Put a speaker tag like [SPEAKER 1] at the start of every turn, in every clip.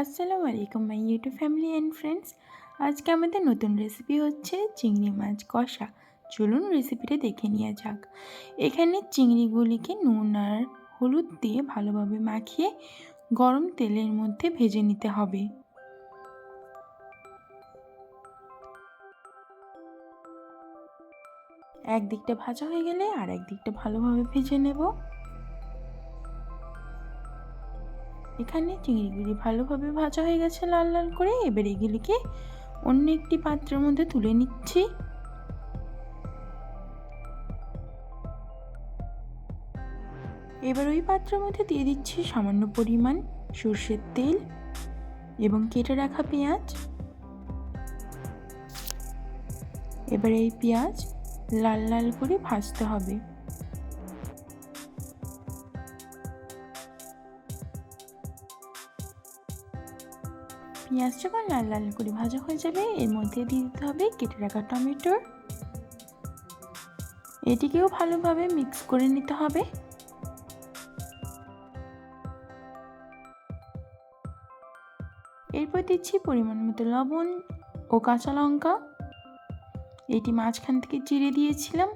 [SPEAKER 1] আসসালামু আলাইকুম my YouTube family and friends আজকে আমাদের নতুন রেসিপি হচ্ছে চিংড়ি মাছ কষা। চলুন রেসিপিটা দেখে নেওয়া যাক। এখানে চিংড়িগুলিকে নুন আর হলুদ দিয়ে ভালোভাবে মাখিয়ে গরম তেলের মধ্যে ভেজে নিতে হবে। একদিকটা ভাজা হয়ে গেলে আর একদিকটা ভালোভাবে ভেজে নেব। এখানে চিংড়িগুলি ভালোভাবে ভাজা হয়ে গেছে লাল লাল করে। এবার এগুলিকে অন্য একটি পাত্রের মধ্যে তুলে নিচ্ছি। এবার ওই পাত্রের মধ্যে দিয়ে দিচ্ছি সামান্য পরিমাণ সর্ষের তেল এবং কেটে রাখা পেঁয়াজ। এবার এই পেঁয়াজ লাল লাল করে ভাজতে হবে। পেঁয়াজ যখন লাল লাল করে ভাজা হয়ে যাবে। এর মধ্যে দিয়ে দিতে হবে কেটে রাখা টমেটোর। এটিকেও ভালোভাবে মিক্স করে নিতে হবে। এরপর দিচ্ছি পরিমাণ মতো লবণ ও কাঁচা লঙ্কা। এটি মাঝখান থেকে চিড়ে দিয়েছিলাম।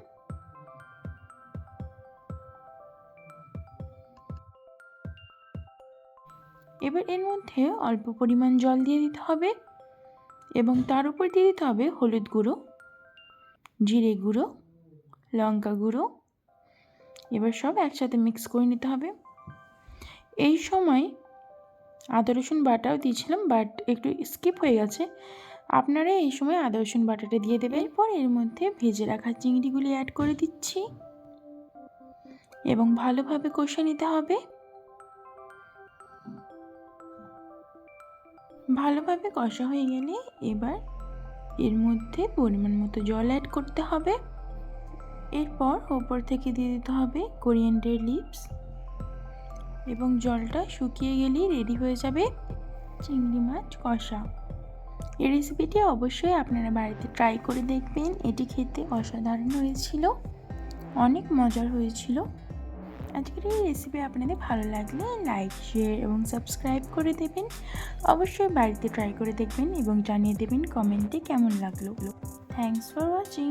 [SPEAKER 1] এবার এর মধ্যে অল্প পরিমাণ জল দিয়ে দিতে হবে এবং তার উপর দিয়ে দিতে হবে হলুদ গুঁড়ো, জিরে গুঁড়ো, লঙ্কা গুঁড়ো। এবার সব একসাথে মিক্স করে নিতে হবে। এই সময় আদা, রসুন বাটাও দিয়েছিলাম, বাট একটু স্কিপ হয়ে গেছে। আপনারা এই সময় আদা, রসুন বাটাটা দিয়ে দেবেন। এরপর এর মধ্যে ভেজে রাখা চিংড়িগুলি অ্যাড করে দিচ্ছি। এবং ভালোভাবে কষে নিতে হবে। ভালোভাবে কষা হয়ে গেলে এবার এর মধ্যে পরিমাণ মতো জল অ্যাড করতে হবে। এরপর ওপর থেকে দিয়ে দিতে হবে কোরিয়ান্ডার লিপস এবং জলটা শুকিয়ে গেলেই রেডি হয়ে যাবে চিংড়ি মাছ কষা। এই রেসিপিটি অবশ্যই আপনারা বাড়িতে ট্রাই করে দেখবেন। এটি খেতে অসাধারণ হয়েছিল, অনেক মজার হয়েছিল। আজকের এই রেসিপি আপনাদের ভালো লাগলে লাইক শেয়ার এবং সাবস্ক্রাইব করে দেবেন। অবশ্যই বাড়িতে ট্রাই করে দেখবেন এবং জানিয়ে দেবেন কমেন্টে কেমন লাগল। Thanks for watching